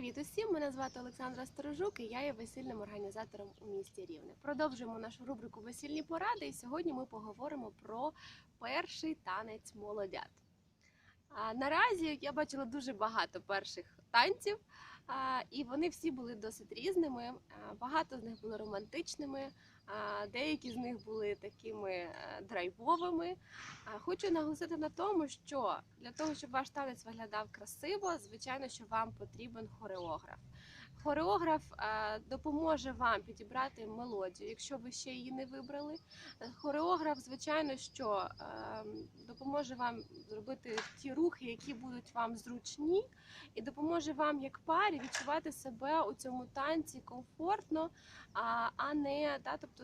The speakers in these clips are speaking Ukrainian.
Привіт усім! Мене звати Олександра Сторожук і я є весільним організатором у місті Рівне. Продовжуємо нашу рубрику Весільні поради. І сьогодні ми поговоримо про перший танець молодят. А, наразі я бачила дуже багато перших танців, а, і вони всі були досить різними. А, багато з них були романтичними, деякі з них були такими е, драйвовими. Хочу наголосити на тому, що для того, щоб ваш танець виглядав красиво, звичайно, що вам потрібен хореограф. Хореограф е, допоможе вам підібрати мелодію, якщо ви ще її не вибрали. Е, Хореограф, звичайно, що допоможе вам зробити ті рухи, які будуть вам зручні, і допоможе вам як парі відчувати себе у цьому танці комфортно, а, не та, тобто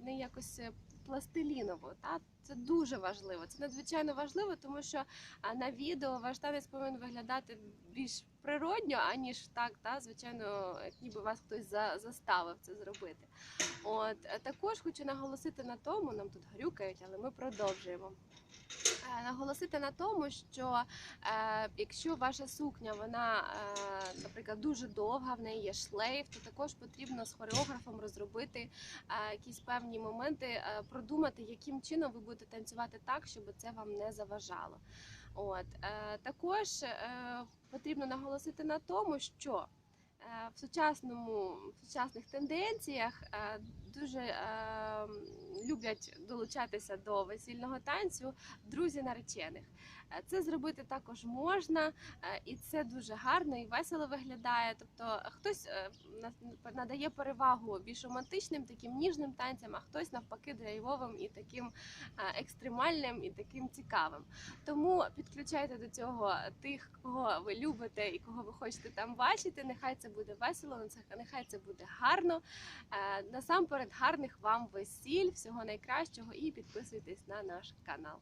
не якось е, пластиліново. Та? Це дуже важливо. Це надзвичайно важливо, тому що на відео ваш танець повинен виглядати більш природньо, аніж так, та, звичайно, як ніби вас хтось за, заставив це зробити. От е, також хочу наголосити на тому, нам тут грюкають, але ми продовжуємо. Е, Наголосити на тому, що е, якщо ваша сукня, вона, е, наприклад, дуже довга, в неї є шлейф, то також потрібно з хореографом розробити е, якісь певні моменти, е, продумати, яким чином ви будете танцювати так, щоб це вам не заважало. От е, також е, потрібно наголосити на тому, що е, в сучасному в сучасних тенденціях е, дуже е, люблять долучатися до весільного танцю друзі наречених. Е, Це зробити також можна, е, і це дуже гарно і весело виглядає. Тобто хтось е, надає перевагу більш романтичним, таким ніжним танцям, а хтось навпаки драйвовим і таким екстремальним і таким цікавим. Тому підключайте до цього тих, кого ви любите і кого ви хочете там бачити. Нехай це буде весело, нехай це буде гарно. Е, Насамперед, гарних вам весіль, всього найкращого і підписуйтесь на наш канал.